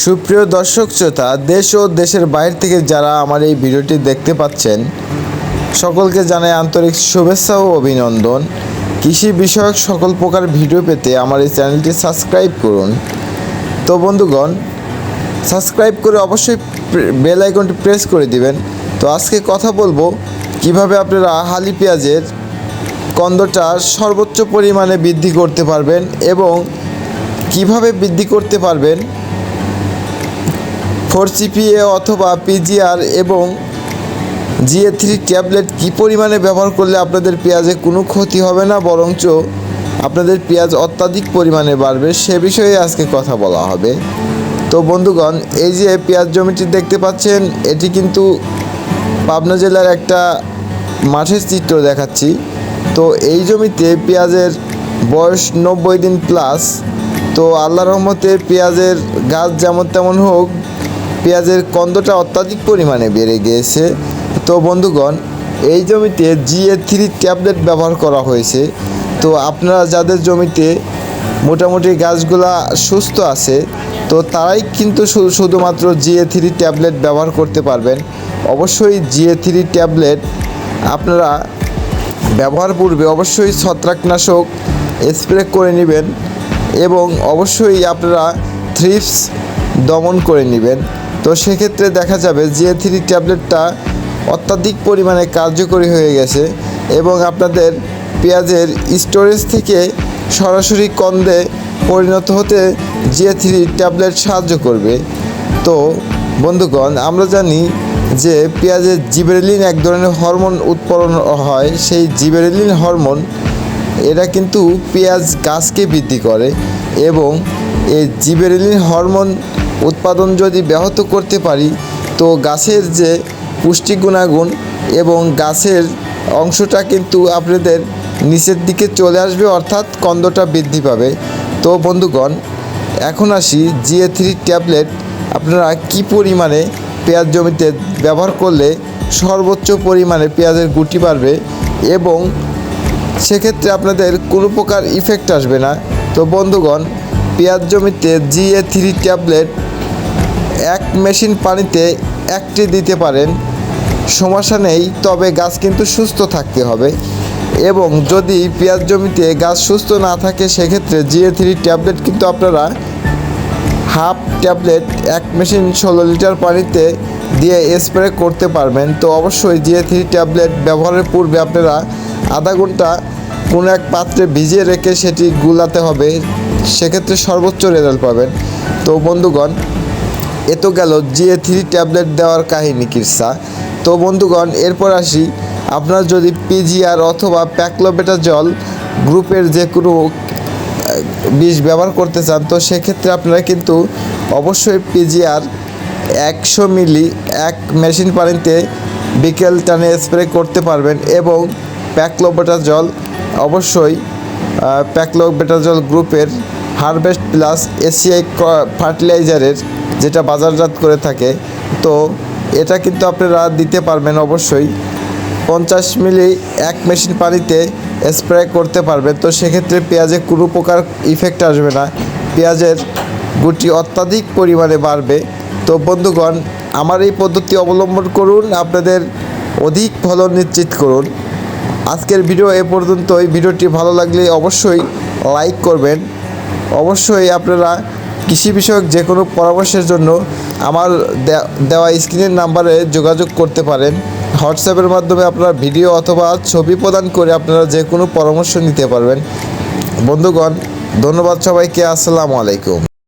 সুপ্রিয় দর্শক শ্রোতা, দেশ ও দেশের বাইরে থেকে যারা আমার এই ভিডিওটি দেখতে পাচ্ছেন, সকলকে জানাই আন্তরিক শুভেচ্ছা ও অভিনন্দন। কৃষি বিষয়ক সকল প্রকার ভিডিও পেতে আমার এই চ্যানেলটি সাবস্ক্রাইব করুন। তো বন্ধুগণ, সাবস্ক্রাইব করে অবশ্যই বেল আইকনটি প্রেস করে দিবেন। তো আজকে কথা বলব কীভাবে আপনারা হালি পেঁয়াজের কন্দটা সর্বোচ্চ পরিমাণে বৃদ্ধি করতে পারবেন এবং কীভাবে বৃদ্ধি করতে পারবেন ফোর সিপিএ অথবা পিজিআর এবং জিএ থ্রি ট্যাবলেট কী পরিমাণে ব্যবহার করলে আপনাদের পেঁয়াজে কোনো ক্ষতি হবে না, বরঞ্চ আপনাদের পেঁয়াজ অত্যাধিক পরিমাণে বাড়বে সে বিষয়ে আজকে কথা বলা হবে। তো বন্ধুগণ, এই যে পেঁয়াজ জমিটি দেখতে পাচ্ছেন, এটি কিন্তু পাবনা জেলার একটা মাঠের চিত্র দেখাচ্ছি। তো এই জমিতে পেঁয়াজের বয়স নব্বই দিন প্লাস তো আল্লাহ রহমতে পেঁয়াজের গাছ যেমন তেমন হোক পেঁয়াজের কন্দটা অত্যাধিক পরিমাণে বেড়ে গিয়েছে। তো বন্ধুগণ, এই জমিতে জিএ থ্রি ট্যাবলেট ব্যবহার করা হয়েছে। তো আপনারা যাদের জমিতে মোটামুটি গাছগুলা সুস্থ আছে, তো তারাই কিন্তু শুধুমাত্র জিএ থ্রি ট্যাবলেট ব্যবহার করতে পারবেন। অবশ্যই জিএ থ্রি ট্যাবলেট আপনারা ব্যবহার পূর্বে অবশ্যই ছত্রাকনাশক স্প্রে করে নেবেন এবং অবশ্যই আপনারা থ্রিপস দমন করে নেবেন। তো সেক্ষেত্রে দেখা যাবে জিএ থ্রি ট্যাবলেটটা অত্যাধিক পরিমাণে কার্যকরী হয়ে গেছে এবং আপনাদের পেঁয়াজের স্টোরেজ থেকে সরাসরি কন্দে পরিণত হতে জিএ থ্রি ট্যাবলেট সাহায্য করবে। তো বন্ধুগণ, আমরা জানি যে পেঁয়াজের জিবেরেলিন এক ধরনের হরমোন উৎপন্ন হয়। সেই জিবেরেলিন হরমোন, এরা কিন্তু পেঁয়াজ গাছকে বৃদ্ধি করে এবং এই জিবেরেলিন হরমোন উৎপাদন যদি ব্যাহত করতে পারি, তো গাছের যে পুষ্টি গুণাগুণ এবং গাছের অংশটা কিন্তু আপনাদের নিচের দিকে চলে আসবে, অর্থাৎ কন্দটা বৃদ্ধি পাবে। তো বন্ধুগণ, এখন আসি জিএ থ্রি ট্যাবলেট। আপনারা কি পরিমাণে পেঁয়াজ জমিতে ব্যবহার করলে সর্বোচ্চ পরিমাণে পেঁয়াজের গুটি বাড়বে এবং সেক্ষেত্রে আপনাদের কোনো প্রকার ইফেক্ট আসবে না? তো বন্ধুগণ, পেঁয়াজ জমিতে জিএ থ্রি ট্যাবলেট এক মেশিন পানিতে একটি দিতে পারেন, সমস্যা নেই, তবে গাছ কিন্তু সুস্থ থাকতে হবে। এবং যদি পেঁয়াজ জমিতে গাছ সুস্থ না থাকে, সেক্ষেত্রে জিএ থ্রি ট্যাবলেট কিন্তু আপনারা হাফ ট্যাবলেট, এক মেশিন ষোলো লিটার পানিতে দিয়ে স্প্রে করতে পারবেন। তো অবশ্যই জিএ থ্রি ট্যাবলেট ব্যবহারের পূর্বে আপনারা আধা ঘণ্টা কোনো এক পাত্রে ভিজিয়ে রেখে সেটি গুলাতে হবে। সেক্ষেত্রে সর্বোচ্চ রেজাল্ট পাবেন। তো বন্ধুগণ এ তো গেল জিএ থ্রি ট্যাবলেট দেওয়ার কাহিনী, কিরসা। তো বন্ধুগণ, এরপর আসি। আপনার যদি পিজিআর অথবা প্যাকলোবেটা জল গ্রুপের যে কোনো বিষ ব্যবহার করতে চান, তো সেক্ষেত্রে আপনারা কিন্তু অবশ্যই পিজিআর একশো মিলি এক মেশিন পানিতে বিকেল টানে স্প্রে করতে পারবেন এবং প্যাকলোবেটা জল অবশ্যই প্যাকলোবেটা জল গ্রুপের হারভেস্ট প্লাস এসিআই ফার্টিলাইজারের যেটা বাজারজাত করে থাকে। তো এটা কিন্তু আপনারা দিতে পারবেন অবশ্যই। পঞ্চাশ মিলি এক মেশিন পানিতে স্প্রে করতে পারবেন। তো সেক্ষেত্রে পেঁয়াজে কোনো প্রকার ইফেক্ট আসবে না। পেঁয়াজের গুটি অত্যাধিক পরিমাণে বাড়বে। তো বন্ধুগণ, আমার এই পদ্ধতি অবলম্বন করুন, আপনাদের অধিক ফলন নিশ্চিত করুন। আজকের ভিডিও এ পর্যন্তই। ভিডিওটি ভালো লাগলে অবশ্যই লাইক করবেন। অবশ্যই আপনারা কৃষি বিষয়ক যে কোনো পরামর্শের জন্য আমার দেওয়া স্ক্রিনের নাম্বারে যোগাযোগ করতে পারেন। হোয়াটসঅ্যাপের মাধ্যমে আপনারা ভিডিও অথবা ছবি প্রদান করে আপনারা যে কোনো পরামর্শ নিতে পারবেন। বন্ধুগণ, ধন্যবাদ সবাইকে। আসসালামু আলাইকুম।